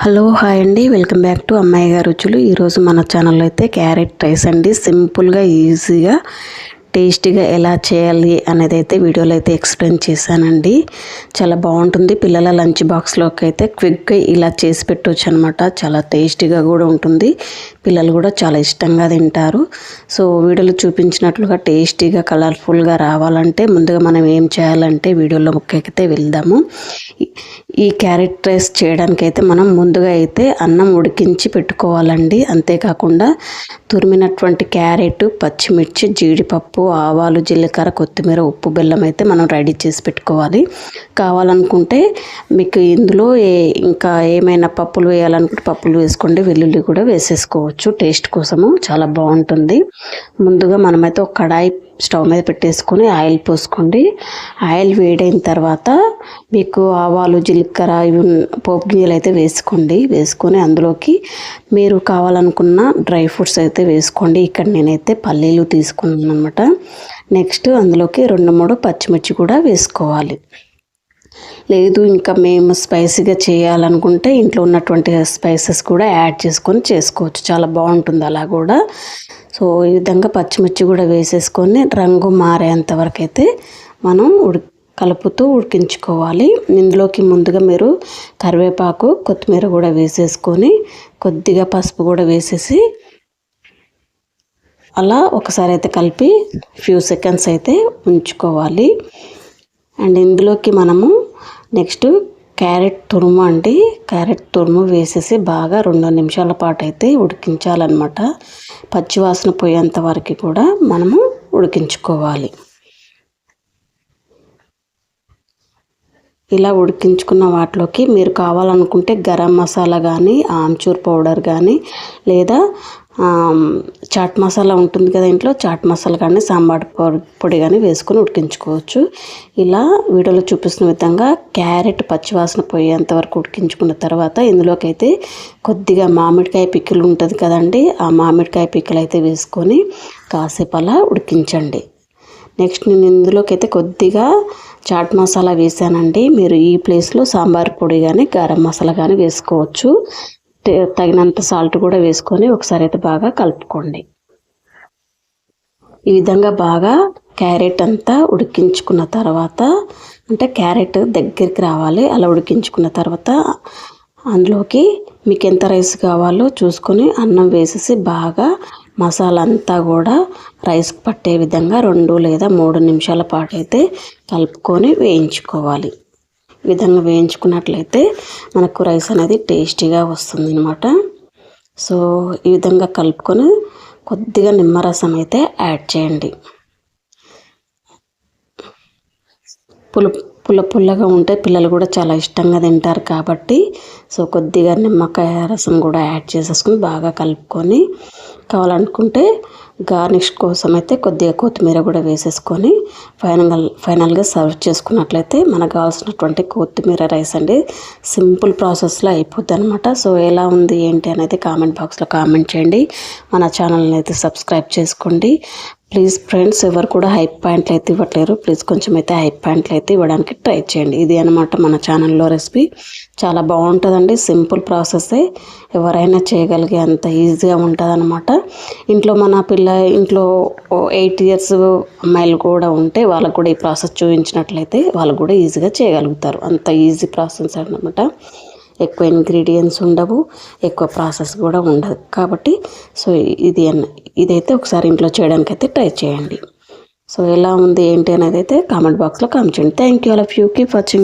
Hello hi అండి. Welcome back to అమ్మాయి గారు రుచులు. ఈరోజు మన ఛానల్లో అయితే క్యారెట్ రైస్ అండి. సింపుల్గా ఈజీగా టేస్టీగా ఎలా చేయాలి అనేది అయితే వీడియోలో అయితే ఎక్స్ప్లెయిన్ చేశానండి. చాలా బాగుంటుంది. పిల్లల లంచ్ బాక్స్లోకి అయితే క్విక్గా ఇలా చేసి పెట్టవచ్చు అనమాట చాలా టేస్టీగా కూడా ఉంటుంది. పిల్లలు కూడా చాలా ఇష్టంగా తింటారు. సో వీడియోలో చూపించినట్లుగా టేస్టీగా కలర్ఫుల్గా రావాలంటే ముందుగా మనం ఏం చేయాలంటే వీడియోలో ముఖ్యమైతే వెళ్దాము. ఈ క్యారెట్ రైస్ చేయడానికి అయితే మనం ముందుగా అయితే అన్నం ఉడికించి పెట్టుకోవాలండి. అంతేకాకుండా తురిమినటువంటి క్యారెట్ పచ్చిమిర్చి జీడిపప్పు ఆవాలు జీలకర్ర కొత్తిమీర ఉప్పు బెల్లం అయితే మనం రెడీ చేసి పెట్టుకోవాలి. కావాలనుకుంటే మీకు ఇందులో ఏ ఇంకా ఏమైనా పప్పులు వేయాలనుకుంటే పప్పులు వేసుకోండి వెల్లుల్లి కూడా వేసేసుకోవచ్చు. టేస్ట్ కోసము చాలా బాగుంటుంది. ముందుగా మనమైతే ఒక కడాయి స్టవ్ మీద పెట్టేసుకొని ఆయిల్ పోసుకోండి. ఆయిల్ వేడైన తర్వాత మీకు ఆవాలు జీలకర్ర ఇవి పోపు గింజలు అయితే వేసుకోండి. వేసుకొని అందులోకి మీరు కావాలనుకున్న డ్రై ఫ్రూట్స్ అయితే వేసుకోండి. ఇక్కడ నేనైతే పల్లీలు తీసుకున్నాను అనమాట నెక్స్ట్ అందులోకి రెండు మూడు పచ్చిమిర్చి కూడా వేసుకోవాలి. లేదు ఇంకా మేము స్పైసీగా చేయాలనుకుంటే ఇంట్లో ఉన్నటువంటి స్పైసెస్ కూడా యాడ్ చేసుకొని చేసుకోవచ్చు. చాలా బాగుంటుంది అలా కూడా. సో ఈ విధంగా పచ్చిమిర్చి కూడా వేసేసుకొని రంగు మారేంత వరకు అయితే మనం ఉడి కలుపుతూ ఉడికించుకోవాలి. ఇందులోకి ముందుగా మీరు కరివేపాకు కొత్తిమీర కూడా వేసేసుకొని కొద్దిగా పసుపు కూడా వేసేసి అలా ఒకసారి అయితే కలిపి ఫ్యూ సెకండ్స్ అయితే ఉంచుకోవాలి. అండ్ ఇందులోకి మనము నెక్స్ట్ క్యారెట్ తురుము అండి. క్యారెట్ తురుము వేసేసి బాగా రెండు నిమిషాల పాటు అయితే ఉడికించాలన్నమాట. పచ్చివాసన పోయేంత వరకు కూడా మనము ఉడికించుకోవాలి. ఇలా ఉడికించుకున్న వాటిలోకి మీరు కావాలనుకుంటే గరం మసాలా కానీ ఆమ్చూర్ పౌడర్ కానీ లేదా చాట్ మసాలా ఉంటుంది కదా ఇంట్లో చాట్ మసాలా కానీ సాంబార్ పొడి కానీ వేసుకొని ఉడికించుకోవచ్చు. ఇలా వీడియోలో చూపిస్తున్న విధంగా క్యారెట్ పచ్చివాసన పోయేంత వరకు ఉడికించుకున్న తర్వాత ఇందులోకి అయితే కొద్దిగా మామిడికాయ పిక్కలు ఉంటుంది కదండి ఆ మామిడికాయ పిక్కలు అయితే వేసుకొని కాసేపు అలా ఉడికించండి. నెక్స్ట్ నేను ఇందులోకి అయితే కొద్దిగా చాట్ మసాలా వేసానండి. మీరు ఈ ప్లేస్లో సాంబార్ పొడి కానీ గరం మసాలా కానీ వేసుకోవచ్చు. తగినంత సాల్ట్ కూడా వేసుకొని ఒకసారి అయితే బాగా కలుపుకోండి. ఈ విధంగా బాగా క్యారెట్ అంతా ఉడికించుకున్న తర్వాత అంటే క్యారెట్ దగ్గరికి రావాలి. అలా ఉడికించుకున్న తర్వాత అందులోకి మీకు ఎంత రైస్ కావాలో చూసుకొని అన్నం వేసేసి బాగా మసాలా అంతా కూడా రైస్కి పట్టే విధంగా రెండు లేదా మూడు నిమిషాల పాటు అయితే కలుపుకొని వేయించుకోవాలి. ఈ విధంగా వేయించుకున్నట్లయితే మనకు రైస్ అనేది టేస్టీగా వస్తుంది అనమాట సో ఈ విధంగా కలుపుకొని కొద్దిగా నిమ్మరసం అయితే యాడ్ చేయండి. పులు పుల్ల పుల్లగా ఉంటే పిల్లలు కూడా చాలా ఇష్టంగా తింటారు కాబట్టి సో కొద్దిగా నిమ్మకాయ రసం కూడా యాడ్ చేసేసుకుని బాగా కలుపుకొని కావాలనుకుంటే గార్నిష్ కోసం అయితే కొద్దిగా కొత్తిమీర కూడా వేసేసుకొని ఫైనల్ ఫైనల్గా సర్వ్ చేసుకున్నట్లయితే మనకు కావాల్సినటువంటి కొత్తిమీర రైస్ అండి సింపుల్ ప్రాసెస్లో అయిపోద్ది అనమాట సో ఎలా ఉంది ఏంటి అనేది కామెంట్ బాక్స్లో కామెంట్ చేయండి. మన ఛానల్ని అయితే సబ్స్క్రైబ్ చేసుకోండి. ప్లీజ్ ఫ్రెండ్స్ ఎవరు కూడా హైప్ పాయింట్లు అయితే ఇవ్వట్లేరు. ప్లీజ్ కొంచెం అయితే హైప్ పాయింట్లు అయితే ఇవ్వడానికి ట్రై చేయండి. ఇది అనమాట మన ఛానల్లో రెసిపీ. చాలా బాగుంటుందండి సింపుల్ ప్రాసెసే. ఎవరైనా చేయగలిగే అంత ఈజీగా ఉంటుంది అనమాట ఇంట్లో మన పిల్ల ఇంట్లో ఎయిట్ ఇయర్స్ అమ్మాయిలు కూడా ఉంటే వాళ్ళకు కూడా ఈ ప్రాసెస్ చూపించినట్లయితే వాళ్ళు కూడా ఈజీగా చేయగలుగుతారు. అంత ఈజీ ప్రాసెస్ అనమాట ఎక్కువ ఇంగ్రీడియంట్స్ ఉండవు ఎక్కువ ప్రాసెస్ కూడా ఉండదు. కాబట్టి సో ఇది ఇదైతే ఒకసారి ఇంట్లో చేయడానికి అయితే ట్రై చేయండి. సో ఎలా ఉంది ఏంటి అనేది అయితే కామెంట్ బాక్స్లో కామెంట్ చేయండి. Thank you all of you keep watching